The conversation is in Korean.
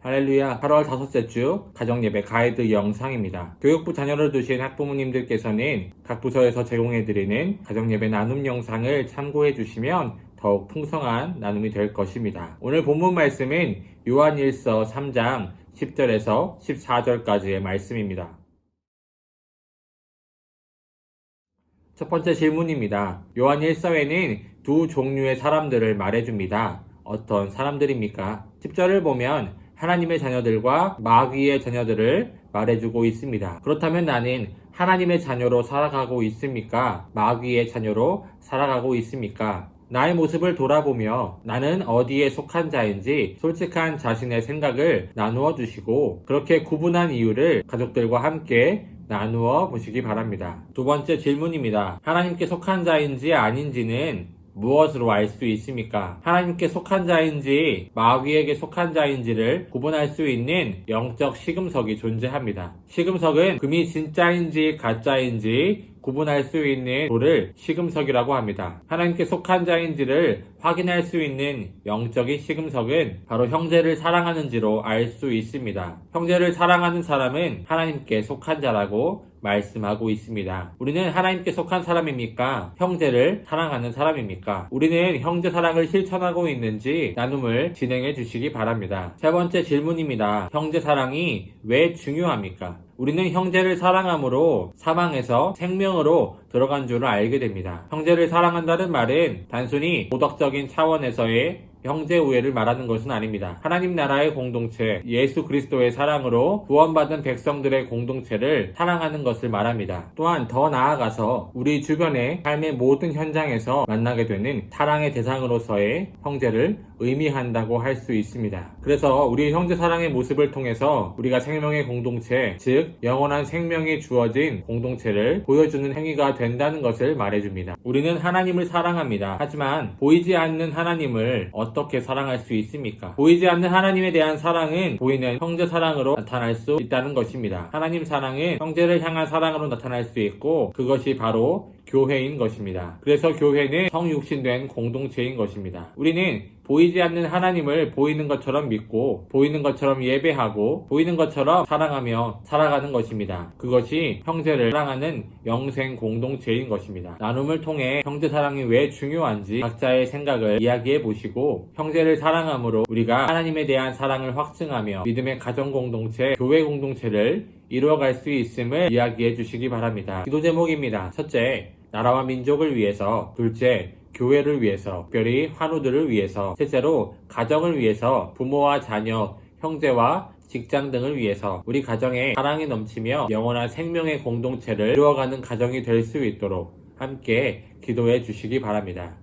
할렐루야 8월 다섯째 주 가정예배 가이드 영상입니다. 교육부 자녀를 두신 학부모님들께서는 각 부서에서 제공해드리는 가정예배 나눔 영상을 참고해 주시면 더욱 풍성한 나눔이 될 것입니다. 오늘 본문 말씀은 요한일서 3장 10절에서 14절까지의 말씀입니다. 첫 번째 질문입니다. 요한 1서에는 두 종류의 사람들을 말해줍니다. 어떤 사람들입니까? 10절을 보면 하나님의 자녀들과 마귀의 자녀들을 말해주고 있습니다. 그렇다면 나는 하나님의 자녀로 살아가고 있습니까? 마귀의 자녀로 살아가고 있습니까? 나의 모습을 돌아보며 나는 어디에 속한 자인지 솔직한 자신의 생각을 나누어 주시고 그렇게 구분한 이유를 가족들과 함께 나누어 보시기 바랍니다. 두 번째 질문입니다. 하나님께 속한 자인지 아닌지는 무엇으로 알 수 있습니까? 하나님께 속한 자인지 마귀에게 속한 자인지를 구분할 수 있는 영적 시금석이 존재합니다. 시금석은 금이 진짜인지 가짜인지 구분할 수 있는 돌을 시금석이라고 합니다. 하나님께 속한 자인지를 확인할 수 있는 영적인 시금석은 바로 형제를 사랑하는지로 알 수 있습니다. 형제를 사랑하는 사람은 하나님께 속한 자라고 말씀하고 있습니다. 우리는 하나님께 속한 사람입니까? 형제를 사랑하는 사람입니까? 우리는 형제 사랑을 실천하고 있는지 나눔을 진행해 주시기 바랍니다. 세 번째 질문입니다. 형제 사랑이 왜 중요합니까? 우리는 형제를 사랑함으로 사망에서 생명으로 들어간 줄을 알게 됩니다. 형제를 사랑한다는 말은 단순히 도덕적인 차원에서의 형제 우애를 말하는 것은 아닙니다. 하나님 나라의 공동체, 예수 그리스도의 사랑으로 구원받은 백성들의 공동체를 사랑하는 것을 말합니다. 또한 더 나아가서 우리 주변의 삶의 모든 현장에서 만나게 되는 사랑의 대상으로서의 형제를 의미한다고 할 수 있습니다. 그래서 우리 형제 사랑의 모습을 통해서 우리가 생명의 공동체, 즉 영원한 생명이 주어진 공동체를 보여주는 행위가 된다는 것을 말해줍니다. 우리는 하나님을 사랑합니다. 하지만 보이지 않는 하나님을 어떻게 사랑할 수 있습니까? 보이지 않는 하나님에 대한 사랑은 보이는 형제 사랑으로 나타날 수 있다는 것입니다. 하나님 사랑은 형제를 향한 사랑으로 나타날 수 있고 그것이 바로 교회인 것입니다. 그래서 교회는 성육신된 공동체인 것입니다. 우리는 보이지 않는 하나님을 보이는 것처럼 믿고 보이는 것처럼 예배하고 보이는 것처럼 사랑하며 살아가는 것입니다. 그것이 형제를 사랑하는 영생 공동체인 것입니다. 나눔을 통해 형제 사랑이 왜 중요한지 각자의 생각을 이야기해 보시고 형제를 사랑함으로 우리가 하나님에 대한 사랑을 확증하며 믿음의 가정 공동체, 교회 공동체를 이루어갈 수 있음을 이야기해 주시기 바랍니다. 기도 제목입니다. 첫째, 나라와 민족을 위해서 둘째, 교회를 위해서, 특별히 환우들을 위해서, 셋째로 가정을 위해서, 부모와 자녀, 형제와 직장 등을 위해서 우리 가정에 사랑이 넘치며 영원한 생명의 공동체를 이루어가는 가정이 될 수 있도록 함께 기도해 주시기 바랍니다.